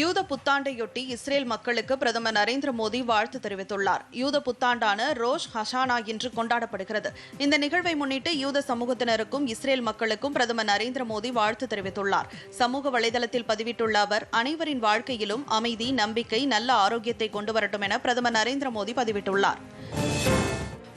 யூத புத்தாண்டையொட்டி இஸ்ரேல் மக்களுக்கு பிரதமர் நரேந்திர மோடி வாழ்த்து தெரிவித்துள்ளார். யூத புத்தாண்டான ரோஷ் ஹஷானா இன்று கொண்டாடப்படுகிறது. இந்த நிகழ்வை முன்னிட்டு யூத சமூகத்தினருக்கும் இஸ்ரேல் மக்களுக்கும் பிரதமர் நரேந்திர மோடி வாழ்த்து தெரிவித்துள்ளார். சமூக வலைதளத்தில் பதிவிட்டுள்ள அவர் அனைவரின் வாழ்க்கையிலும் அமைதி நம்பிக்கை நல்ல ஆரோக்கியத்தை கொண்டு வரட்டும் என பிரதமர் நரேந்திர மோடி பதிவிட்டுள்ளார்.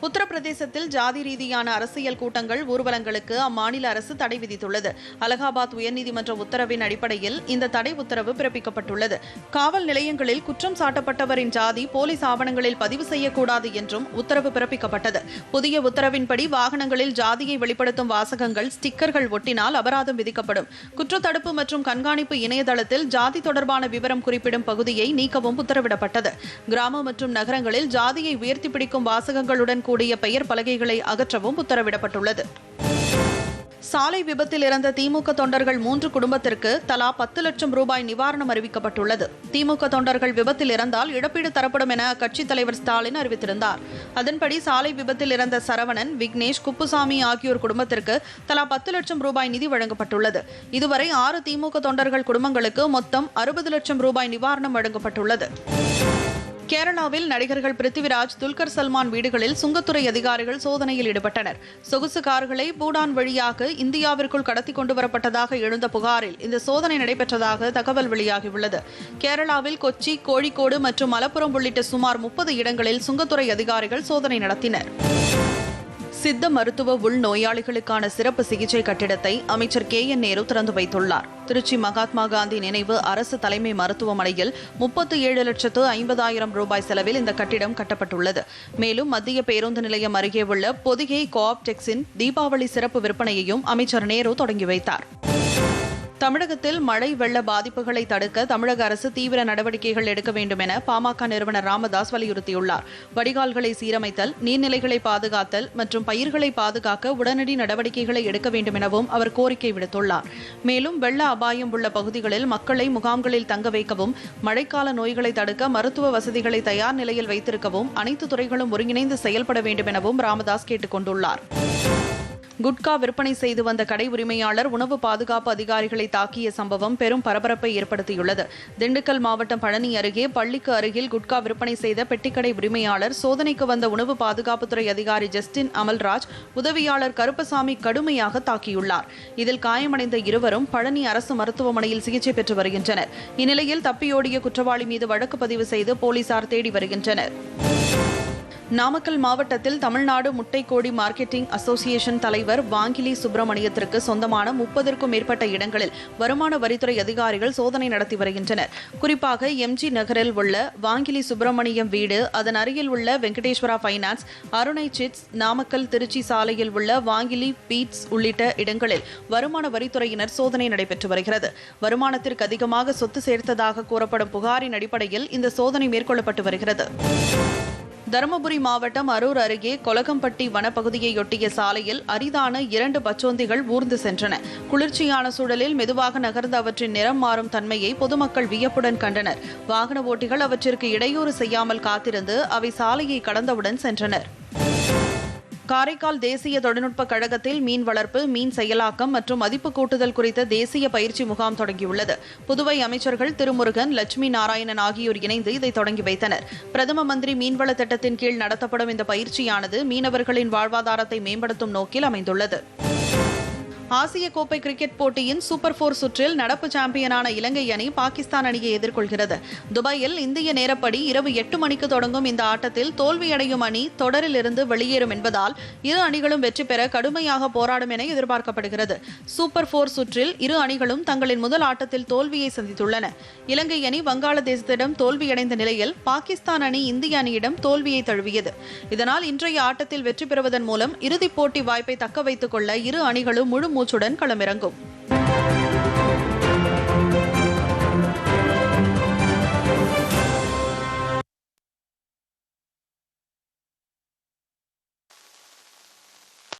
உத்தரப்பிரதேசத்தில் ஜாதி ரீதியான அரசியல் கூட்டங்கள் ஊர்வலங்களுக்கு அம்மாநில அரசு தடை விதித்துள்ளது. அலகாபாத் உயர்நீதிமன்ற உத்தரவின் அடிப்படையில் இந்த தடை உத்தரவு பிறப்பிக்கப்பட்டுள்ளது. காவல் நிலையங்களில் குற்றம் சாட்டப்பட்டவரின் ஜாதி போலீஸ் ஆவணங்களில் பதிவு செய்யக்கூடாது என்றும் உத்தரவு பிறப்பிக்கப்பட்டது. புதிய உத்தரவின்படி வாகனங்களில் ஜாதியை வெளிப்படுத்தும் வாசகங்கள் ஸ்டிக்கர்கள் ஒட்டினால் அபராதம் விதிக்கப்படும். குற்றத்தடுப்பு மற்றும் கண்காணிப்பு இணையதளத்தில் ஜாதி தொடர்பான விவரம் குறிப்பிடும் பகுதியை நீக்கவும் உத்தரவிடப்பட்டது. கிராம மற்றும் நகரங்களில் ஜாதியை உயர்த்தி பிடிக்கும் வாசகங்களுடன் கூடிய பெயர் பலகைகளை அகற்றவும் உத்தரவிடப்பட்டுள்ளது. சாலை விபத்தில் இறந்த திமுக தொண்டர்கள் மூன்று குடும்பத்திற்கு தலா பத்து லட்சம் ரூபாய் நிவாரணம் அறிவிக்கப்பட்டுள்ளது. திமுக தொண்டர்கள் விபத்தில் இறந்தால் இழப்பீடு தரப்படும் என அக்கட்சித் தலைவர் ஸ்டாலின் அறிவித்திருந்தார். அதன்படி சாலை விபத்தில் இறந்த சரவணன் விக்னேஷ் குப்புசாமி ஆகியோர் குடும்பத்திற்கு தலா பத்து லட்சம் ரூபாய் நிதி வழங்கப்பட்டுள்ளது. இதுவரை ஆறு திமுக தொண்டர்கள் குடும்பங்களுக்கு மொத்தம் அறுபது லட்சம் ரூபாய் நிவாரணம் வழங்கப்பட்டுள்ளது. கேரளாவில் நடிகர்கள் பிருத்திவிராஜ் துல்கர் சல்மான் வீடுகளில் சுங்கத்துறை அதிகாரிகள் சோதனையில் ஈடுபட்டனர். சொகுசு கார்களை பூடான் வழியாக இந்தியாவிற்குள் கடத்தி கொண்டு வரப்பட்டதாக எழுந்த புகாரில் இந்த சோதனை நடைபெற்றதாக தகவல் வெளியாகியுள்ளது. கேரளாவில் கொச்சி கோழிக்கோடு மற்றும் மலப்புரம் உள்ளிட்ட சுமார் முப்பது இடங்களில் சுங்கத்துறை அதிகாரிகள் சோதனை நடத்தினர். சித்த மருத்துவ உள் நோயாளிகளுக்கான சிறப்பு சிகிச்சை கட்டிடத்தை அமைச்சர் கே என் நேரு திறந்து வைத்துள்ளார். திருச்சி மகாத்மா காந்தி நினைவு அரசு தலைமை மருத்துவமனையில் முப்பத்து ஏழு லட்சத்து ஐம்பதாயிரம் ரூபாய் செலவில் இந்த கட்டிடம் கட்டப்பட்டுள்ளது. மேலும் மத்திய பேருந்து நிலையம் அருகே உள்ள பொதிகை கோஆப்டெக்ஸின் தீபாவளி சிறப்பு விற்பனையையும் அமைச்சர் நேரு தொடங்கி வைத்தார். தமிழகத்தில் மழை வெள்ள பாதிப்புகளை தடுக்க தமிழக அரசு தீவிர நடவடிக்கைகள் எடுக்க வேண்டும் என பாமக நிறுவனர் ராமதாஸ் வலியுறுத்தியுள்ளார். வடிகால்களை சீரமைத்தல் நீர்நிலைகளை பாதுகாத்தல் மற்றும் பயிர்களை பாதுகாக்க உடனடி நடவடிக்கைகளை எடுக்க வேண்டும் எனவும் அவர் கோரிக்கை விடுத்துள்ளார். மேலும் வெள்ள அபாயம் உள்ள பகுதிகளில் மக்களை முகாம்களில் தங்க வைக்கவும் மழைக்கால நோய்களை தடுக்க மருத்துவ வசதிகளை தயார் நிலையில் வைத்திருக்கவும் அனைத்து துறைகளும் ஒருங்கிணைந்து செயல்பட வேண்டும் எனவும் ராமதாஸ் கேட்டுக் கொண்டுள்ளார் குட்கா விற்பனை செய்து வந்த கடை உரிமையாளர் உணவு பாதுகாப்பு அதிகாரிகளை தாக்கிய சம்பவம் பெரும் பரபரப்பை ஏற்படுத்தியுள்ளது. திண்டுக்கல் மாவட்டம் பழனி அருகே பள்ளிக்கு அருகில் குட்கா விற்பனை செய்த பெட்டிக்கடை உரிமையாளர் சோதனைக்கு வந்த உணவு பாதுகாப்புத்துறை அதிகாரி ஜஸ்டின் அமல்ராஜ் உதவியாளர் கருப்பசாமி கடுமையாக தாக்கியுள்ளார். இதில் காயமடைந்த இருவரும் பழனி அரசு மருத்துவமனையில் சிகிச்சை பெற்று வருகின்றனர். இந்நிலையில் தப்பியோடிய குற்றவாளி மீது வழக்கு பதிவு செய்து போலீசார் தேடி வருகின்றனர். நாமக்கல் மாவட்டத்தில் தமிழ்நாடு முட்டைக்கோடி மார்க்கெட்டிங் அசோசியேஷன் தலைவர் வாங்கிலி சுப்பிரமணியத்திற்கு சொந்தமான முப்பதற்கும் மேற்பட்ட இடங்களில் வருமான வரித்துறை அதிகாரிகள் சோதனை நடத்தி வருகின்றனர். குறிப்பாக எம்ஜி நகரில் உள்ள வாங்கிலி சுப்பிரமணியம் வீடு அதன் அருகில் உள்ள வெங்கடேஸ்வரா ஃபைனான்ஸ் அருணை சிட்ஸ் நாமக்கல் திருச்சி சாலையில் உள்ள வாங்கிலி பீட்ஸ் உள்ளிட்ட இடங்களில் வருமான வரித்துறையினர் சோதனை நடைபெற்று வருகிறது. வருமானத்திற்கு அதிகமாக சொத்து சேர்த்ததாக கூறப்படும் புகாரின் அடிப்படையில் இந்த சோதனை மேற்கொள்ளப்பட்டு வருகிறது. தருமபுரி மாவட்டம் அரூர் அருகே கொலகம்பட்டி வனப்பகுதியையொட்டிய சாலையில் அரிதான இரண்டு பச்சோந்திகள் ஊர்ந்து சென்றன. குளிர்ச்சியான சூழலில் மெதுவாக நகர்ந்த அவற்றின் நிறம் மாறும் தன்மையை பொதுமக்கள் வியப்புடன் கண்டனர். வாகன ஓட்டிகள் அவற்றிற்கு இடையூறு செய்யாமல் காத்திருந்து அவை சாலையை கடந்தவுடன் சென்றனர். காரைக்கால் தேசிய தொழில்நுட்ப கழகத்தில் மீன் வளர்ப்பு மீன் செயலாக்கம் மற்றும் மதிப்பு கூட்டுதல் குறித்த தேசிய பயிற்சி முகாம் தொடங்கியுள்ளது. புதுவை அமைச்சர்கள் திருமுருகன் லட்சுமி நாராயணன் ஆகியோர் இணைந்து இதை தொடங்கி வைத்தனர். பிரதம மந்திரி மீன்வள திட்டத்தின் கீழ் நடத்தப்படும் இந்த பயிற்சியானது மீனவர்களின் வாழ்வாதாரத்தை மேம்படுத்தும் நோக்கில் அமைந்துள்ளது. ஆசிய கோப்பை கிரிக்கெட் போட்டியின் சூப்பர் போர் சுற்றில் நடப்பு சாம்பியனான இலங்கை அணி பாகிஸ்தான் அணியை எதிர்கொள்கிறது. துபாயில் இந்திய நேரப்படி இரவு எட்டு மணிக்கு தொடங்கும் இந்த ஆட்டத்தில் தோல்வியடையும் அணி தொடரில் இருந்து வெளியேறும் என்பதால் இரு அணிகளும் வெற்றி பெற கடுமையாக போராடும் என எதிர்பார்க்கப்படுகிறது. சூப்பர் போர் சுற்றில் இரு அணிகளும் தங்களின் முதல் ஆட்டத்தில் தோல்வியை சந்தித்துள்ளன. இலங்கை அணி வங்காளதேசத்திடம் தோல்வியடைந்த நிலையில் பாகிஸ்தான் அணி இந்திய அணியிடம் தோல்வியை தழுவியது. இதனால் இன்றைய ஆட்டத்தில் வெற்றி பெறுவதன் மூலம் இறுதிப் போட்டி வாய்ப்பை தக்க வைத்துக் கொள்ள இரு அணிகளும் முழு மூச்சுடன் களமிறங்கும்.